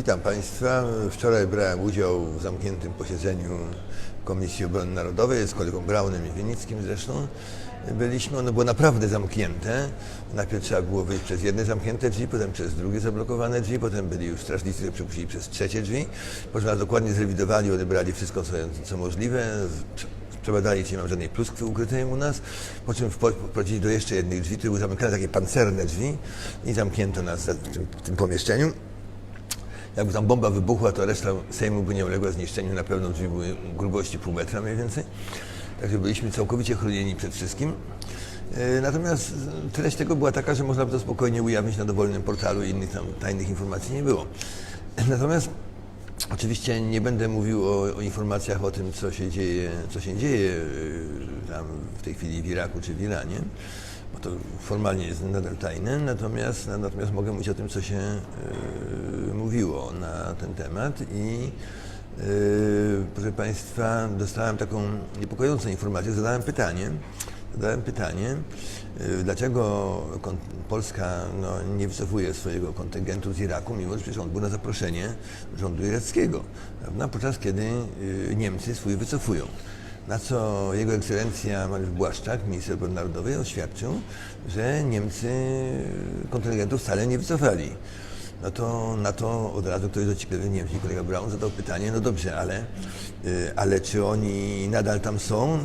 Witam Państwa. Wczoraj brałem udział w zamkniętym posiedzeniu Komisji Obrony Narodowej z kolegą Braunem i Winickim zresztą. Byliśmy, ono było naprawdę zamknięte. Najpierw trzeba było wyjść przez jedne zamknięte drzwi, potem przez drugie zablokowane drzwi, potem byli już strażnicy, którzy przepuścili przez trzecie drzwi. Po nas dokładnie zrewidowali, odebrali wszystko, co, co możliwe. Przebadali, czy nie ma żadnej pluskwy ukrytej u nas, po czym wprowadzili do jeszcze jednych drzwi, które były zamykane, takie pancerne drzwi i zamknięto nas w tym pomieszczeniu. Jakby tam bomba wybuchła, to reszta Sejmu by nie uległa zniszczeniu. Na pewno drzwi były grubości pół metra mniej więcej. Także byliśmy całkowicie chronieni przed wszystkim. E, Natomiast treść tego była taka, że można by to spokojnie ujawnić na dowolnym portalu i innych tam tajnych informacji nie było. Natomiast oczywiście nie będę mówił o, o informacjach o tym, co się dzieje, co się dzieje e, tam w tej chwili w Iraku czy w Iranie bo to formalnie jest nadal tajne, natomiast, natomiast mogę mówić o tym, co się yy, mówiło na ten temat i yy, proszę Państwa, dostałem taką niepokojącą informację, zadałem pytanie, zadałem pytanie, yy, dlaczego Polska no, nie wycofuje swojego kontyngentu z Iraku, mimo że przecież on był na zaproszenie rządu irackiego, prawda? podczas kiedy Niemcy swój wycofują. Na co Jego Ekscelencja Mariusz Błaszczak, minister obrony narodowej, oświadczył, że Niemcy kontyngentu wcale nie wycofali. No to na to od razu ktoś dociekliwy Niemcy, kolega Braun, zadał pytanie, no dobrze, ale, ale czy oni nadal tam są?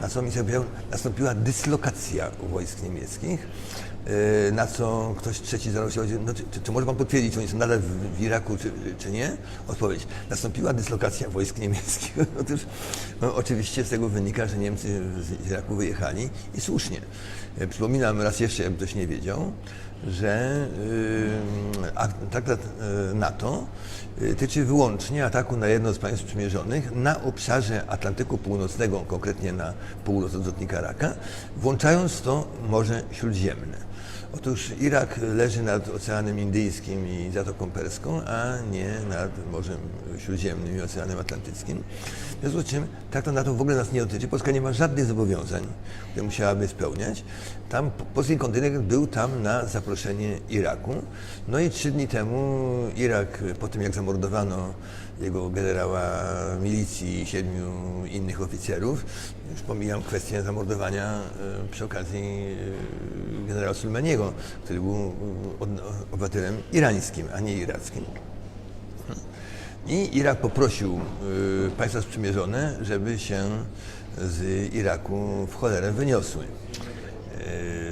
Na co minister powiedział, nastąpiła dyslokacja wojsk niemieckich, na co ktoś trzeci zarzucił, no, czy, czy, może pan potwierdzić, czy oni są nadal w, w Iraku, czy, czy, nie? Odpowiedź, nastąpiła dyslokacja wojsk niemieckich. Otóż no, oczywiście z tego wynika, że Niemcy z Iraku wyjechali i słusznie. Przypominam raz jeszcze, jakby ktoś nie wiedział, że traktat NATO tyczy wyłącznie ataku na jedno z państw przymierzonych na obszarze Atlantyku Północnego, konkretnie na północ od Zotnika Raka, włączając to Morze Śródziemne. Otóż Irak leży nad Oceanem Indyjskim i Zatoką Perską, a nie nad Morzem Śródziemnym i Oceanem Atlantyckim. W związku z czym traktat NATO w ogóle nas nie dotyczy. Polska nie ma żadnych zobowiązań, które musiałaby spełniać. Tam polski kontyngent był tam na zaproszenie Iraku. No i trzy dni temu Irak, po tym jak zamordowano jego generała milicji i siedmiu innych oficerów, już pomijam kwestię zamordowania przy okazji generała Sulmaniego, który był obywatelem irańskim, a nie irackim. I Irak poprosił państwa sprzymierzone, żeby się z Iraku w cholerę wyniosły.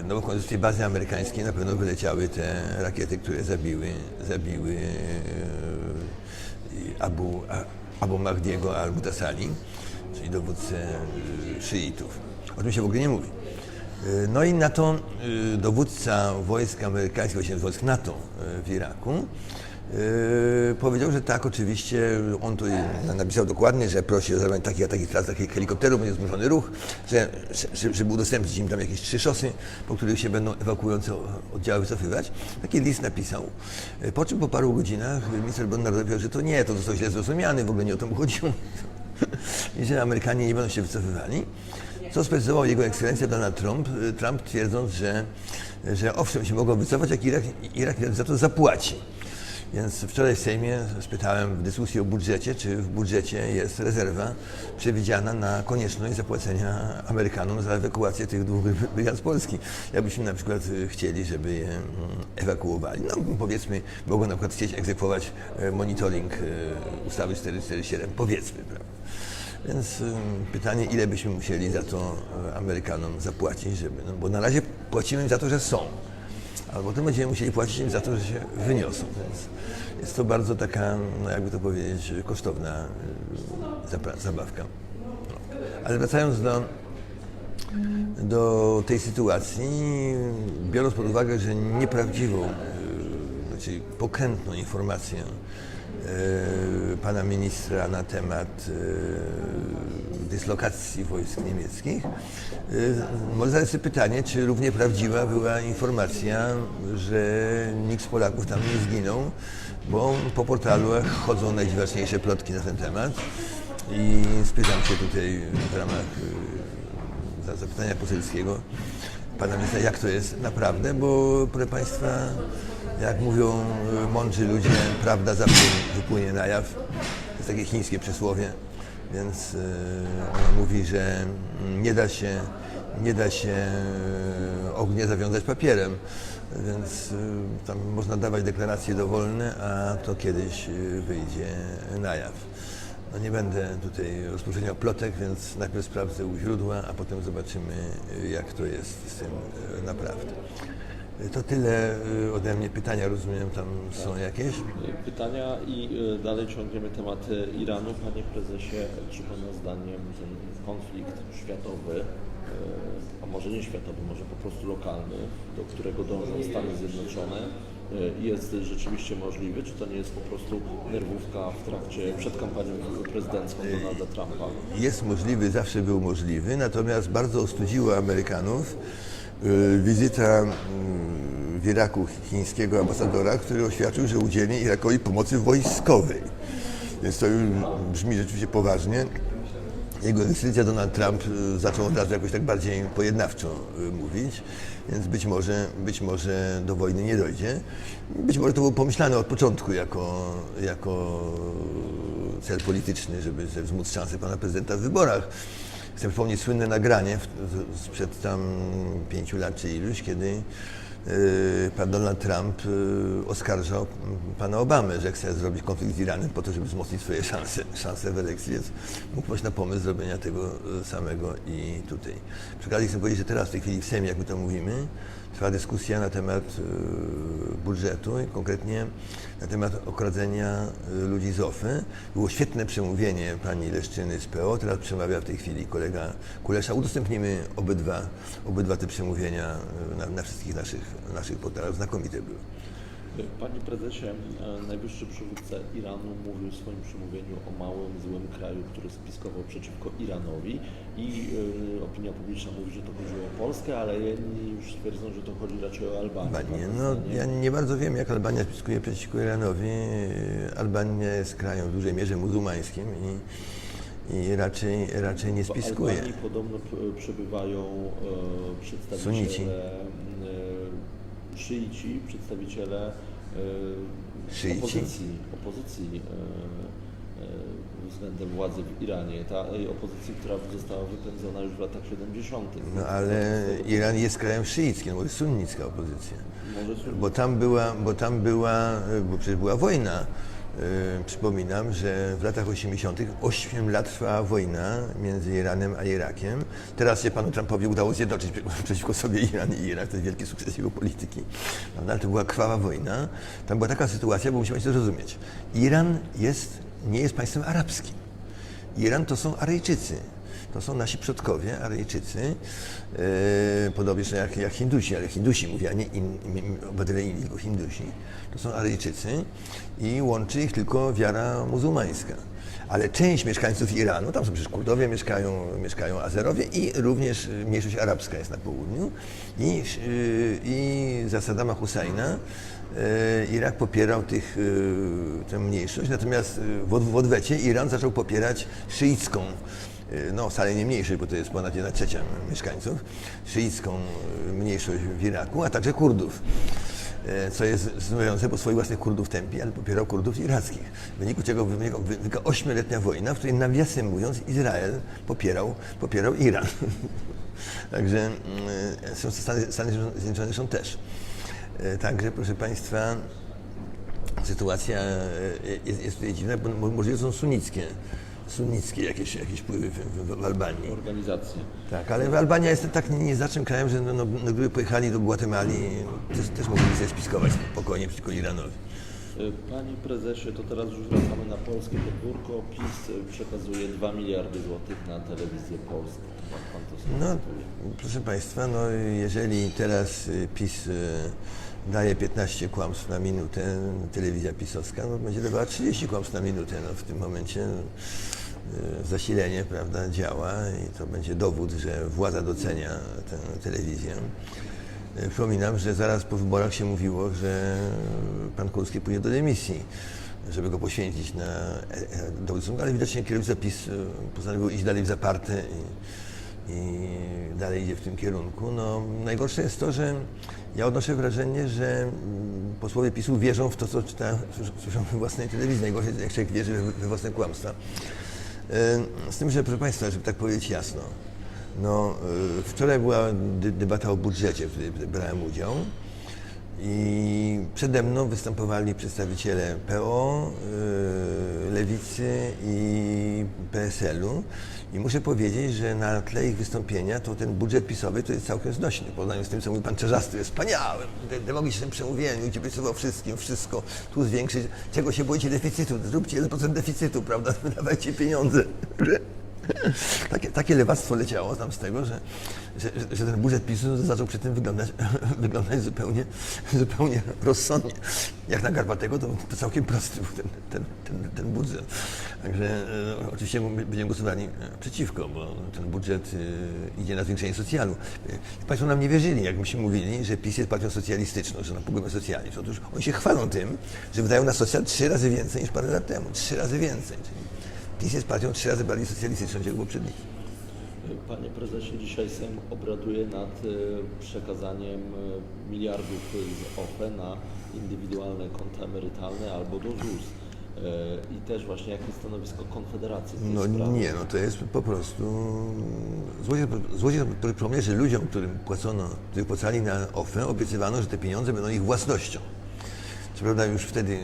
No bo w tej bazy amerykańskiej na pewno wyleciały te rakiety, które zabiły, zabiły Abu, Abu Mahdiego al-Mutasali, czyli dowódcę szyitów. O tym się w ogóle nie mówi. No i na to dowódca wojsk amerykańskich, właśnie wojsk NATO w Iraku, Yy, powiedział, że tak, oczywiście, on tu napisał dokładnie, że prosi o zabranie takich a takich tras, takich helikopterów, będzie zmuszony ruch, że, że, żeby udostępnić im tam jakieś trzy szosy, po których się będą ewakuujące oddziały wycofywać. Taki list napisał. Po czym po paru godzinach minister narodowej powiedział, że to nie, to został źle zrozumiany, w ogóle nie o to mu chodziło. I że Amerykanie nie będą się wycofywali. Co sprecyzował jego ekscelencja Donald Trump, Trump twierdząc, że, że owszem się mogą wycofać, jak Irak, Irak za to zapłaci. Więc wczoraj w Sejmie spytałem w dyskusji o budżecie, czy w budżecie jest rezerwa przewidziana na konieczność zapłacenia Amerykanom za ewakuację tych dwóch brygad z Polski. Jakbyśmy na przykład chcieli, żeby je ewakuowali. No powiedzmy, mogą na przykład chcieć egzekwować monitoring ustawy 447, powiedzmy, prawda. Więc pytanie, ile byśmy musieli za to Amerykanom zapłacić, żeby, no bo na razie płacimy im za to, że są albo potem będziemy musieli płacić im za to, że się wyniosą. Więc jest to bardzo taka, no jakby to powiedzieć, kosztowna zabawka. No. Ale wracając do, do tej sytuacji, biorąc pod uwagę, że nieprawdziwą, znaczy pokrętną informację pana ministra na temat dyslokacji wojsk niemieckich. Można zadać sobie pytanie, czy równie prawdziwa była informacja, że nikt z Polaków tam nie zginął, bo po portalu chodzą najdziwaczniejsze plotki na ten temat i spytam się tutaj w ramach zapytania poselskiego, pana ministra, jak to jest naprawdę, bo proszę państwa, jak mówią y, mądrzy ludzie, prawda zawsze wypłynie na jaw. To jest takie chińskie przysłowie, więc y, ona mówi, że nie da się, nie da się y, ognia zawiązać papierem, więc tam można dawać deklaracje dowolne, a to kiedyś wyjdzie na jaw. No nie będę tutaj rozpoczynał plotek, więc najpierw sprawdzę u źródła, a potem zobaczymy, jak to jest z tym naprawdę. To tyle y, ode mnie. Pytania, rozumiem, tam są jakieś? Pytania i y, dalej ciągniemy temat y, Iranu. Panie prezesie, czy Pana zdaniem ten konflikt światowy, a może nie światowy, może po prostu lokalny, do którego dążą Stany Zjednoczone, jest rzeczywiście możliwy? Czy to nie jest po prostu nerwówka w trakcie, przed kampanią prezydencką Donalda Trumpa? Jest możliwy, zawsze był możliwy, natomiast bardzo ostudziło Amerykanów wizyta mm, w Iraku chińskiego ambasadora, który oświadczył, że udzieli Irakowi pomocy wojskowej. Więc to już brzmi rzeczywiście poważnie. Jego decyzja Donald Trump y, zaczął od razu jakoś tak bardziej pojednawczo y, mówić, więc być może, być może do wojny nie dojdzie. Być może to było pomyślane od początku jako, jako cel polityczny, żeby, żeby wzmóc szansę pana prezydenta w wyborach. Chcę przypomnieć słynne nagranie sprzed tam pięciu lat czy iluś, kiedy y, pan Donald Trump y, oskarżał pana Obamę, że chce zrobić konflikt z Iranem po to, żeby wzmocnić swoje szanse, szanse w elekcji, więc mógł paść na pomysł zrobienia tego y, samego i tutaj. Przy okazji chcę powiedzieć, że teraz w tej chwili w Sejmie, jak my to mówimy, trwa dyskusja na temat y, budżetu i konkretnie na temat okradzenia y, ludzi z OFY. Było świetne przemówienie pani Leszczyny z PO, teraz przemawia w tej chwili kolega Kulesza. Udostępnimy obydwa, obydwa te przemówienia y, na, na wszystkich naszych, naszych portalach. Znakomite były. Panie prezesie, e, najwyższy przywódca Iranu mówił w swoim przemówieniu o małym, złym kraju, który spiskował przeciwko Iranowi i e, opinia publiczna mówi, że to chodziło o Polskę, ale jedni już twierdzą, że to chodzi raczej o Albanię. Albanię. No, ja nie bardzo wiem, jak Albania spiskuje przeciwko Iranowi. Albania jest krajem w dużej mierze muzułmańskim i, i raczej, raczej nie W spiskuje. Albanii podobno p- przybywają e, przedstawiciele Sunici. Szyici, przedstawiciele e, Szyici? opozycji, opozycji e, e, względem władzy w Iranie, ta opozycji, która została wypędzona już w latach 70. No ale Iran jest krajem szyickim, bo jest sunnicka opozycja. Może Bo tam była, bo tam była, bo przecież była wojna. Yy, Przypominam, że w latach 80. 8 lat trwała wojna między Iranem a Irakiem. Teraz się panu Trumpowi udało zjednoczyć prze- przeciwko sobie Iran i Irak. To jest wielki sukces jego polityki. Prawda? To była krwawa wojna. Tam była taka sytuacja, bo musimy się zrozumieć. Iran jest, nie jest państwem arabskim. Iran to są Aryjczycy. To są nasi przodkowie, Aryjczycy, e, podobnie zresztą jak, jak Hindusi, ale Hindusi mówię, a nie obywatele Indii, tylko Hindusi. To są Aryjczycy i łączy ich tylko wiara muzułmańska. Ale część mieszkańców Iranu, tam są przecież Kurdowie, mieszkają, mieszkają Azerowie i również mniejszość arabska jest na południu. I, e, i za Saddama Husajna Irak popierał tych, e, tę mniejszość, natomiast w, od- w odwecie Iran zaczął popierać szyicką, no wcale nie mniejszość, bo to jest ponad jedna trzecia mieszkańców, szyicką e, mniejszość w Iraku, a także Kurdów. E, Co jest zdumiewające, bo swoich własnych Kurdów tępi, ale popierał Kurdów irackich. W wyniku czego wynika ośmioletnia wojna, w której nawiasem mówiąc Izrael popierał, popierał Iran. Także Stany, Stany Zjednoczone są też. Także, proszę Państwa, sytuacja jest, jest tutaj dziwna, bo mo- możliwe są sunnickie, sunnickie jakieś, jakieś wpływy w, w, w Albanii. organizacje. Tak, ale Albania jest tak nieznacznym krajem, że no, no, no, gdyby pojechali do Gwatemali, też, też mogliby sobie spiskować spokojnie przeciwko Iranowi. E, Panie prezesie, to teraz już wracamy na polskie podwórko. PiS e, przekazuje 2 miliardy złotych na telewizję polską. Jak pan to No, proszę Państwa, no, jeżeli teraz y, PiS y, daje 15 kłamstw na minutę, telewizja pisowska no, będzie dawała 30 kłamstw na minutę. No, w tym momencie y, zasilenie prawda, działa i to będzie dowód, że władza docenia tę telewizję. Y, Przypominam, że zaraz po wyborach się mówiło, że pan Kurski pójdzie do dymisji, żeby go poświęcić na e, e, dowód, ale widocznie kierowca PiS postanowił iść dalej w zaparte i i dalej idzie w tym kierunku. No, najgorsze jest to, że ja odnoszę wrażenie, że mm, posłowie PiSu wierzą w to, co słysz- słyszą we własnej telewizji. Najgorsze jest, jak człowiek wierzy we, własne kłamstwa. E, Z tym, że proszę Państwa, żeby tak powiedzieć jasno, no, e, wczoraj była debata o budżecie, w której brałem udział. I przede mną występowali przedstawiciele PO, y, Lewicy i PSL-u. I muszę powiedzieć, że na tle ich wystąpienia to ten budżet pisowy to jest całkiem znośny. W porównaniu z tym, co mówi pan Czerzasty, jest wspaniały, de- demagogicznym przemówieniu, gdzie obiecywał wszystkim, wszystko, tu zwiększyć. Czego się boicie deficytu? Zróbcie 1% deficytu, prawda? Wydawajcie pieniądze. Takie, takie lewactwo leciało tam z tego, że, że, że- ten budżet PiSu zaczął przy tym wyglądać, wyglądać zupełnie, zupełnie rozsądnie. Jak na Garbatego to, to całkiem prosty był ten, ten, ten, ten budżet. Także e, oczywiście my będziemy głosowali e, przeciwko, bo ten budżet e, idzie na zwiększenie socjalu. Państwo nam nie wierzyli, jak myśmy mówili, że PiS jest partią socjalistyczną, że na pogubę socjalizm. Otóż oni się chwalą tym, że wydają na socjal trzy razy więcej niż parę lat temu. Trzy razy więcej. Czyli PiS jest partią trzy razy bardziej socjalistyczną niż poprzednich. Panie prezesie, dzisiaj Sejm obraduje nad e, przekazaniem e, miliardów z OFE na indywidualne konta emerytalne albo do ZUS. E, I też właśnie jakie stanowisko Konfederacji w tej No sprawie? nie, no to jest po prostu złodziej, złodziej przypomnę, że ludziom, którym płacono, którzy płacali na OFE, obiecywano, że te pieniądze będą ich własnością. Co prawda już wtedy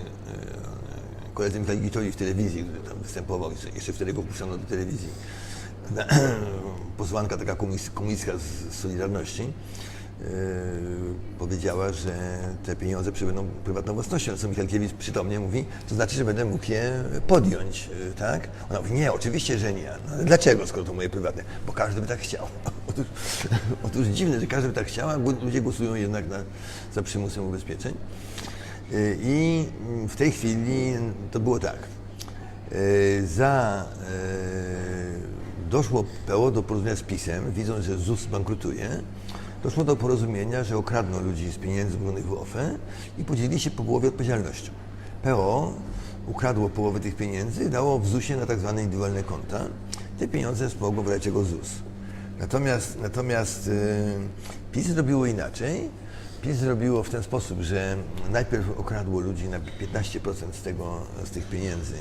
koledzy Michał Gitoli w telewizji, który tam występował, jeszcze, wtedy go wpuszczano do telewizji, posłanka taka komunis- komunistka z Solidarności, e, powiedziała, że te pieniądze przybędą prywatną własnością, co Michalkiewicz przytomnie mówi, to znaczy, że będę mógł je podjąć, e, tak? Ona mówi, nie, oczywiście, że nie. No, dlaczego, skoro to moje prywatne? Bo każdy by tak chciał. Otóż, otóż dziwne, że każdy by tak chciał, a ludzie głosują jednak na, za przymusem ubezpieczeń. I w tej chwili to było tak. Y, Za y, doszło PO do porozumienia z PiSem, widząc, że ZUS bankrutuje. Doszło do porozumienia, że okradną ludzi z pieniędzy zgromadzonych w OFE i podzielili się po połowie odpowiedzialnością. PO ukradło połowę tych pieniędzy i dało w ZUSie na tak zwane indywidualne konta. Te pieniądze smogło w razie czego ZUS. Natomiast, natomiast y, PiS zrobiło inaczej. PiS zrobiło w ten sposób, że najpierw okradło ludzi na 15% z, tego, z tych pieniędzy.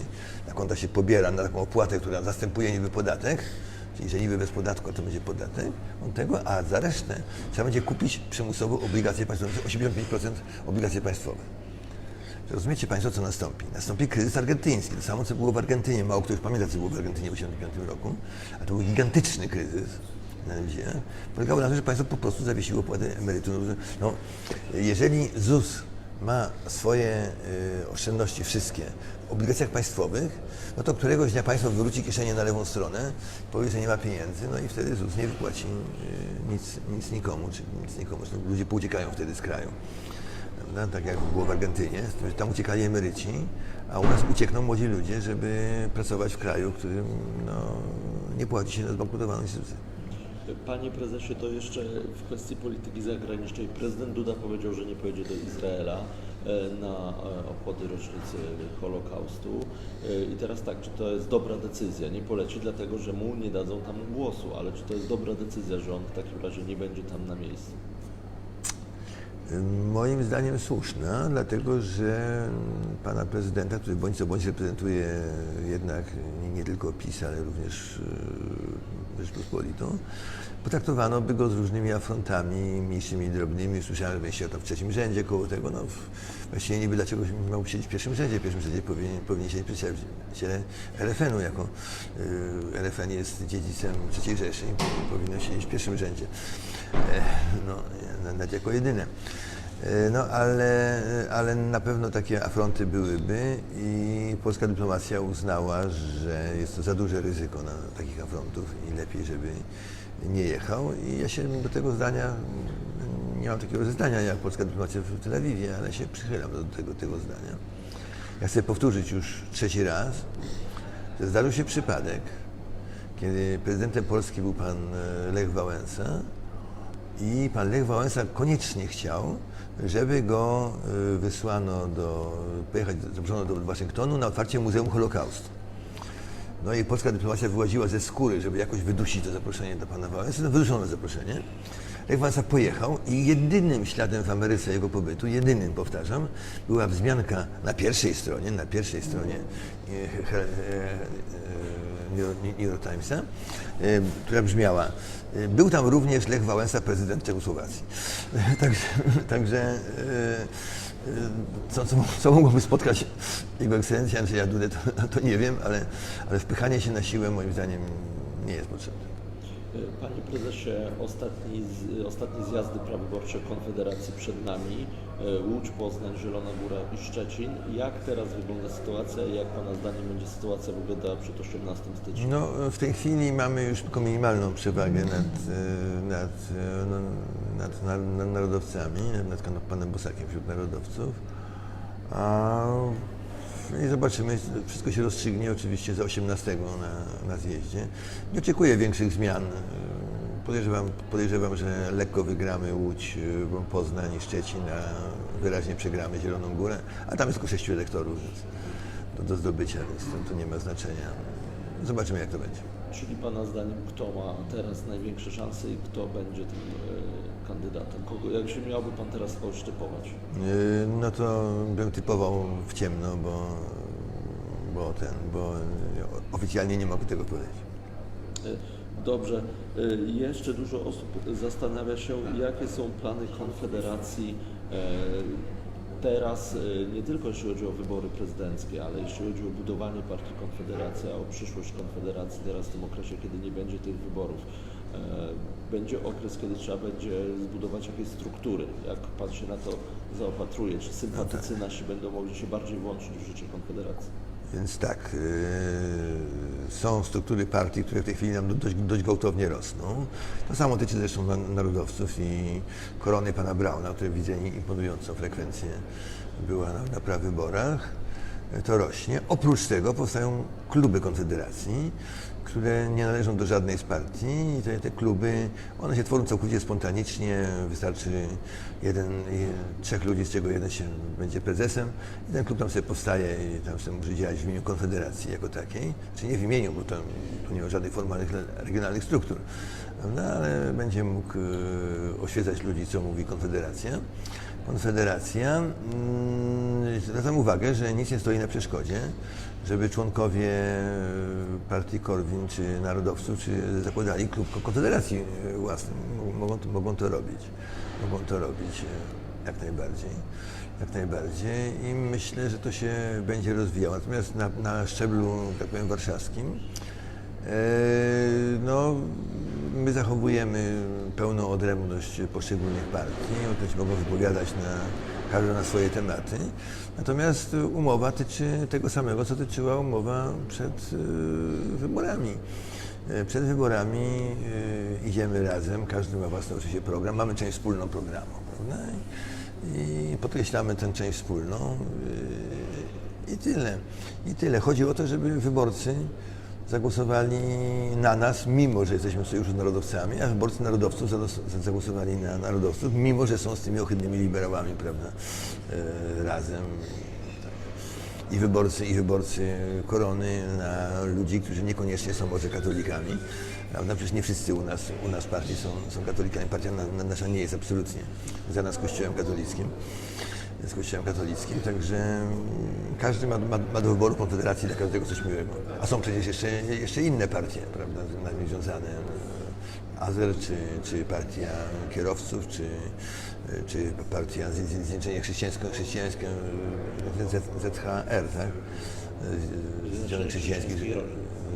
Na konta się pobiera na taką opłatę, która zastępuje niby podatek, czyli że niby bez podatku, to będzie podatek od tego, a za resztę trzeba będzie kupić przymusowo obligacje państwowe, 85% obligacje państwowe. Rozumiecie Państwo, co nastąpi? Nastąpi kryzys argentyński. To samo, co było w Argentynie. Mało kto już pamięta, co było w Argentynie w 1985 roku. A to był gigantyczny kryzys. Mianowicie polegało na tym, że państwo po prostu zawiesiło opłatę emerytur. No, jeżeli ZUS ma swoje y, oszczędności wszystkie w obligacjach państwowych, no to któregoś dnia państwo wywróci kieszenie na lewą stronę, powie, że nie ma pieniędzy, no i wtedy ZUS nie wypłaci y, nic, nic nikomu, czy nic nikomu. Ludzie pouciekają wtedy z kraju prawda? tak jak było w Argentynie, z tym, że tam uciekali emeryci, a u nas uciekną młodzi ludzie, żeby pracować w kraju, w którym no, nie płaci się na zbankrutowaną instytucję. Panie prezesie, to jeszcze w kwestii polityki zagranicznej. Prezydent Duda powiedział, że nie pojedzie do Izraela e, na e, obchody rocznicy Holokaustu. E, I teraz tak, czy to jest dobra decyzja? Nie poleci dlatego, że mu nie dadzą tam głosu, ale czy to jest dobra decyzja, że on w takim razie nie będzie tam na miejscu? Moim zdaniem słuszna, dlatego że pana prezydenta, który bądź co bądź reprezentuje jednak nie, tylko PiS, ale również Rzeczpospolitą, potraktowano by go z różnymi afrontami, mniejszymi drobnymi. Słyszałem, że będzie siedział tam w trzecim rzędzie koło tego. No, właściwie niby dlaczego miał siedzieć w pierwszym rzędzie. W pierwszym rzędzie powinien, powinien siedzieć przedstawiciele RFN-u, jako y, RFN jest dziedzicem III Rzeszy i powinno siedzieć w pierwszym rzędzie. E, no, nawet jako jedyne. E, No ale, ale na pewno takie afronty byłyby i polska dyplomacja uznała, że jest to za duże ryzyko na takich afrontów i lepiej, żeby nie jechał. I ja się do tego zdania, nie mam takiego zdania jak polska dyplomacja w Tel Awiwie, ale się przychylam do tego, tego zdania. Ja chcę powtórzyć już trzeci raz, że zdarzył się przypadek, kiedy prezydentem Polski był pan e, Lech Wałęsa i pan Lech Wałęsa koniecznie chciał, żeby go y, wysłano do, pojechać, zaproszono do Waszyngtonu na otwarcie Muzeum Holokaustu. No i polska dyplomacja wyłaziła ze skóry, żeby jakoś wydusić to zaproszenie do pana Wałęsy. No wyduszono zaproszenie. Lech Wałęsa pojechał i jedynym śladem w Ameryce jego pobytu, jedynym powtarzam, była wzmianka na pierwszej stronie, na pierwszej stronie e, e, e, New York- Timesa, która brzmiała był tam również Lech Wałęsa, prezydent Czechosłowacji. Także, także e, e, co, co, co mogłoby spotkać jego ekscelencję Andrzeja Dudę, to, to nie wiem, ale, ale wpychanie się na siłę moim zdaniem nie jest potrzebne. Panie prezesie, ostatni, ostatnie zjazdy prawyborcze Konfederacji przed nami, e, Łódź, Poznań, Zielona Góra i Szczecin. Jak teraz wygląda sytuacja i jak Pana zdaniem będzie sytuacja wyglądała przed 18 stycznia? No, w tej chwili mamy już tylko minimalną przewagę nad, e, nad, e, no, nad, nad, nad narodowcami, nad panem- panem Bosakiem wśród narodowców. A, I zobaczymy, wszystko się rozstrzygnie oczywiście za 18 na, na zjeździe. Nie oczekuję większych zmian. Podejrzewam, podejrzewam, że lekko wygramy Łódź, Poznań i Szczecin, a wyraźnie przegramy Zieloną Górę, a tam jest tylko sześciu elektorów, więc to do zdobycia, więc to nie ma znaczenia. Zobaczymy, jak to będzie. Czyli Pana zdaniem, kto ma teraz największe szanse i kto będzie tym e, kandydatem? Kogo, jak się miałby Pan teraz kogoś typować? Yy, No to bym typował w ciemno, bo, bo ten, bo oficjalnie nie mogę tego powiedzieć. E, Dobrze. E, Jeszcze dużo osób zastanawia się, jakie są plany Konfederacji e, teraz, e, nie tylko jeśli chodzi o wybory prezydenckie, ale jeśli chodzi o budowanie partii Konfederacji, a o przyszłość Konfederacji teraz w tym okresie, kiedy nie będzie tych wyborów. Będzie okres, kiedy trzeba będzie zbudować jakieś struktury. Jak Pan się na to zaopatruje? Czy sympatycy nasi będą mogli się bardziej włączyć w życie Konfederacji? Więc tak, yy, są struktury partii, które w tej chwili nam dość, dość gwałtownie rosną. To samo dotyczy zresztą na- narodowców i korony pana Brauna, który widzę imponującą frekwencję była na, na prawyborach. To rośnie. Oprócz tego powstają kluby konfederacji, które nie należą do żadnej z partii te, te kluby, one się tworzą całkowicie spontanicznie, wystarczy jeden, je- trzech ludzi, z czego jeden się będzie prezesem i ten klub tam sobie powstaje i tam sobie może działać w imieniu Konfederacji jako takiej, czy nie w imieniu, bo tam tu nie ma żadnych formalnych regionalnych struktur, prawda? ale będzie mógł e, oświecać ludzi, co mówi Konfederacja. Konfederacja, mm, zwracam uwagę, że nic nie stoi na przeszkodzie, żeby członkowie partii Korwin, czy narodowców, czy zakładali klub Konfederacji własny. Mogą, to- mogą to robić. Mogą to robić e, jak najbardziej. Jak najbardziej i myślę, że to się będzie rozwijało. Natomiast na, na szczeblu, tak powiem, warszawskim, e, no, my zachowujemy pełną odrębność poszczególnych partii, one mogą wypowiadać na każdy na swoje tematy. Natomiast umowa tyczy tego samego, co tyczyła umowa przed e, wyborami. E, Przed wyborami idziemy razem, każdy ma własny oczywiście program, mamy część wspólną programu, prawda? I, podkreślamy tę część wspólną. I tyle. I tyle. Chodzi o to, żeby wyborcy zagłosowali na nas, mimo że jesteśmy w sojuszu narodowcami, a wyborcy narodowców zagłosowali na narodowców, mimo że są z tymi ohydnymi liberałami, prawda, e, razem. Tak. I wyborcy, i wyborcy korony na ludzi, którzy niekoniecznie są może katolikami. Prawda? Przecież nie wszyscy u nas, u nas partii są, są katolikami. Partia na, na, nasza nie jest absolutnie za nas kościołem katolickim z Kościołem katolickim, także mm, każdy ma, ma, ma do wyboru Konfederacji dla każdego coś miłego. A są przecież jeszcze, jeszcze inne partie, prawda, z nami związane. e, Azer, czy, czy partia kierowców, czy, e, czy partia Zjednoczenie Chrześcijańskie, ZHR, tak? E, Zjednoczenie Chrześcijańskich.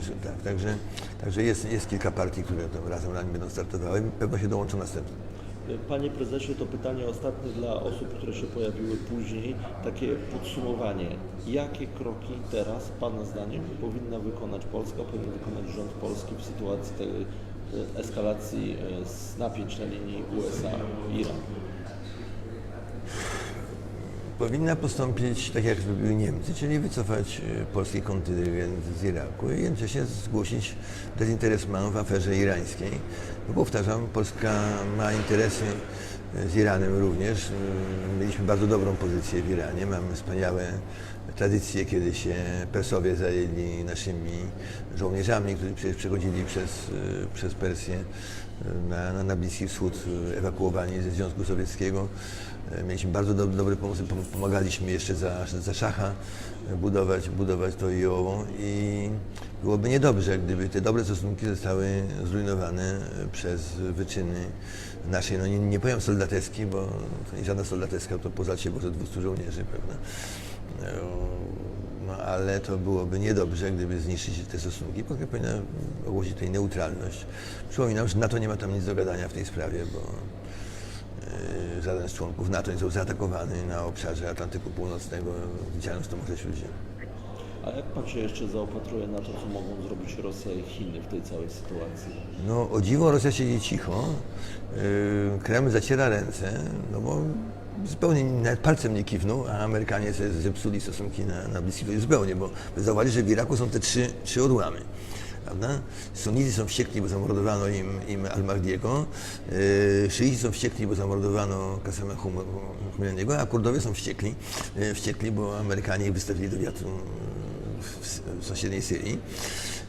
że- Tak, także, także jest, jest kilka partii, które razem nim będą startowały. Pewno się dołączą następne. Panie prezesie, to pytanie ostatnie dla osób, które się pojawiły później. Takie podsumowanie. Jakie kroki teraz, Pana zdaniem, powinna wykonać Polska, powinien wykonać rząd polski w sytuacji tej e, eskalacji e, napięć na linii USA-Iran? Powinna postąpić tak, jak zrobiły Niemcy, czyli wycofać e, polski kontyngent z Iraku i jednocześnie zgłosić dezinteresman w aferze irańskiej. Bo powtarzam, Polska ma interesy z Iranem również. Mieliśmy bardzo dobrą pozycję w Iranie. Mamy wspaniałe tradycje, kiedy się Persowie zajęli naszymi żołnierzami, którzy przechodzili przez, przez Persję na, na, na Bliski Wschód, ewakuowani ze Związku Sowieckiego. Mieliśmy bardzo do, dobry pomysł, pom- pomagaliśmy jeszcze za, za szacha budować, budować to owo i byłoby niedobrze, gdyby te dobre stosunki zostały zrujnowane przez wyczyny naszej, no nie, nie powiem soldateski, bo to nie żadna soldateska, to poza się może 200 żołnierzy, prawda? No ale to byłoby niedobrze, gdyby zniszczyć te stosunki. Polska powinna ogłosić tutaj neutralność. Przypominam, że NATO nie ma tam nic do gadania w tej sprawie, bo e, żaden z członków NATO nie został zaatakowany na obszarze Atlantyku Północnego, widziałem to Morze Śródziemne. A jak pan się jeszcze zaopatruje na to, co mogą zrobić Rosja i Chiny w tej całej sytuacji? No o dziwo Rosja siedzi cicho, yy, Kreml zaciera ręce, no bo zupełnie nawet palcem nie kiwnął, a Amerykanie sobie zepsuli stosunki na, na Bliskim Wschodzie zupełnie, bo zauważyli, że w Iraku są te trzy, trzy odłamy. Prawda? Są wściekli, bo zamordowano im, im Al-Mahdiego, yy, szyici są wściekli, bo zamordowano Kasema Chumeniego, a Kurdowie są wściekli, yy, wściekli, bo Amerykanie ich wystawili do wiatru w, w sąsiedniej Syrii.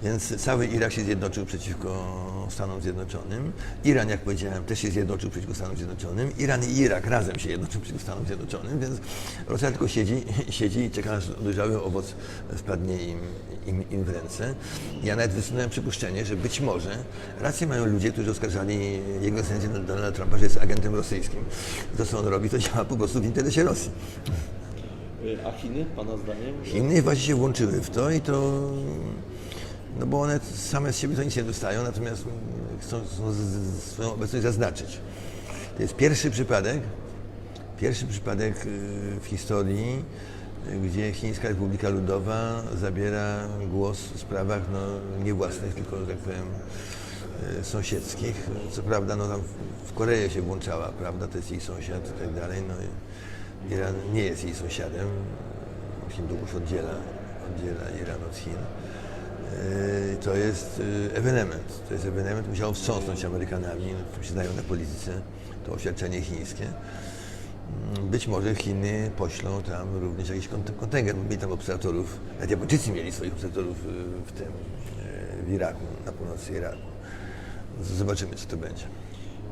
Więc cały Irak się zjednoczył przeciwko Stanom Zjednoczonym. Iran, jak powiedziałem, też się zjednoczył przeciwko Stanom Zjednoczonym. Iran i Irak razem się jednoczą przeciwko Stanom Zjednoczonym, więc Rosja tylko siedzi, siedzi i czeka, aż dojrzały owoc wpadnie im, im, im w ręce. Ja nawet wysunąłem przypuszczenie, że być może rację mają ludzie, którzy oskarżali jego ekscelencję Donalda Trumpa, że jest agentem rosyjskim. To, co on robi, to działa po prostu w interesie Rosji. A Chiny, pana zdaniem? Chiny właśnie się włączyły w to i to, no bo one same z siebie to nic nie dostają, natomiast chcą, chcą z- z- swoją obecność zaznaczyć. To jest pierwszy przypadek, pierwszy przypadek y, w historii, y, gdzie Chińska Republika Ludowa zabiera głos w sprawach no, nie własnych, tylko, tak powiem, y, sąsiedzkich. Co prawda, no tam w- Koreę się włączała, prawda, to jest jej sąsiad i tak dalej. No, Iran nie jest jej sąsiadem. Hindusów oddziela, oddziela Iran od Chin. Yy, To jest yy, ewenement. To jest ewenement, musiał wstrząsnąć Amerykanami, którzy się znają na polityce, to oświadczenie chińskie. Mm, Być może Chiny poślą tam również jakiś kont- kontyngent, bo mieli tam obserwatorów, nawet Japończycy mieli swoich obserwatorów yy, w tym, w Iraku, na północy Iraku. Zobaczymy, co to będzie.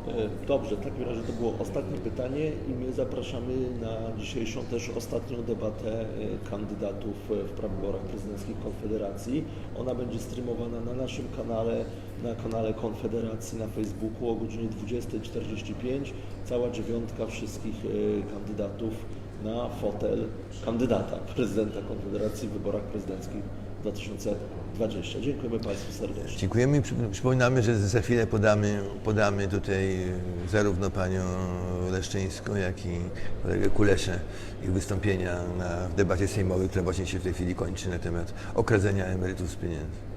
E, Dobrze, w takim razie to było ostatnie pytanie i my zapraszamy na dzisiejszą też ostatnią debatę e, kandydatów e, w prawyborach prezydenckich Konfederacji. Ona będzie streamowana na naszym kanale, na kanale Konfederacji na Facebooku o godzinie 20.45. Cała dziewiątka wszystkich kandydatów na fotel kandydata prezydenta Konfederacji w wyborach prezydenckich 2020. Dziękujemy Państwu serdecznie. Dziękujemy i przy- przypominamy, że za chwilę podamy, podamy tutaj y, zarówno panią Leszczyńską, jak i kolegę Kuleszę ich wystąpienia na, w debacie sejmowej, która właśnie się w tej chwili kończy na temat okradzenia emerytów z pieniędzy.